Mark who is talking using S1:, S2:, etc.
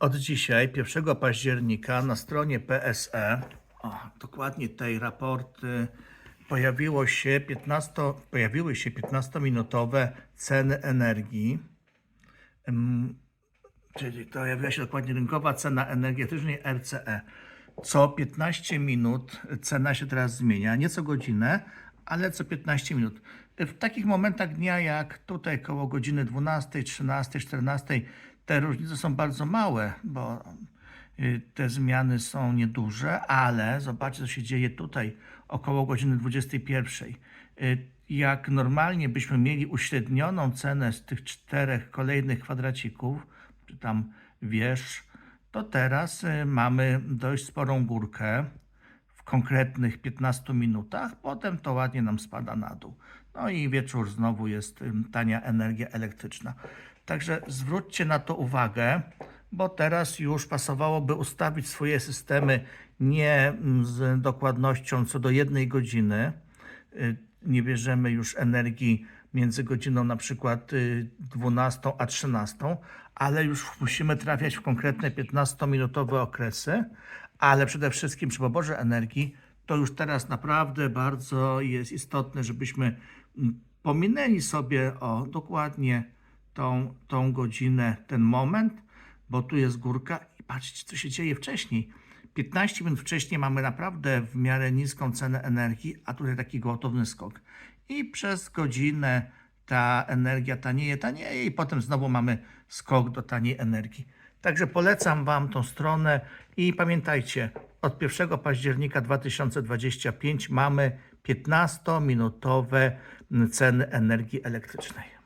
S1: Od dzisiaj, 1 października, na stronie PSE, o, dokładnie tej raporty, pojawiło się 15, pojawiły się 15-minutowe ceny energii. Czyli to pojawiła się dokładnie rynkowa cena energetycznej RCE. Co 15 minut cena się teraz zmienia, nie co godzinę, ale co 15 minut. W takich momentach dnia jak tutaj koło godziny 12, 13, 14 te różnice są bardzo małe, bo y, te zmiany są nieduże, ale zobaczcie co się dzieje tutaj około godziny 21. Y, Jak normalnie byśmy mieli uśrednioną cenę z tych czterech kolejnych kwadracików, czy tam wież, to teraz y, mamy dość sporą górkę w konkretnych 15 minutach, potem to ładnie nam spada na dół. No i wieczór znowu jest tania energia elektryczna. Także zwróćcie na to uwagę, bo teraz już pasowałoby ustawić swoje systemy nie mm, z dokładnością co do jednej godziny. Y, Nie bierzemy już energii między godziną na przykład y, 12 a 13, ale już musimy trafiać w konkretne 15-minutowe okresy, ale przede wszystkim przy poborze energii to już teraz naprawdę bardzo jest istotne, żebyśmy mm, pominęli sobie o dokładnie tą, tą godzinę, ten moment, bo tu jest górka i patrzcie, co się dzieje wcześniej. 15 minut wcześniej mamy naprawdę w miarę niską cenę energii, a tutaj taki gwałtowny skok. I przez godzinę ta energia tanieje, tanieje i potem znowu mamy skok do taniej energii. Także polecam Wam tą stronę i pamiętajcie, od 1 października 2025 mamy 15-minutowe ceny energii elektrycznej.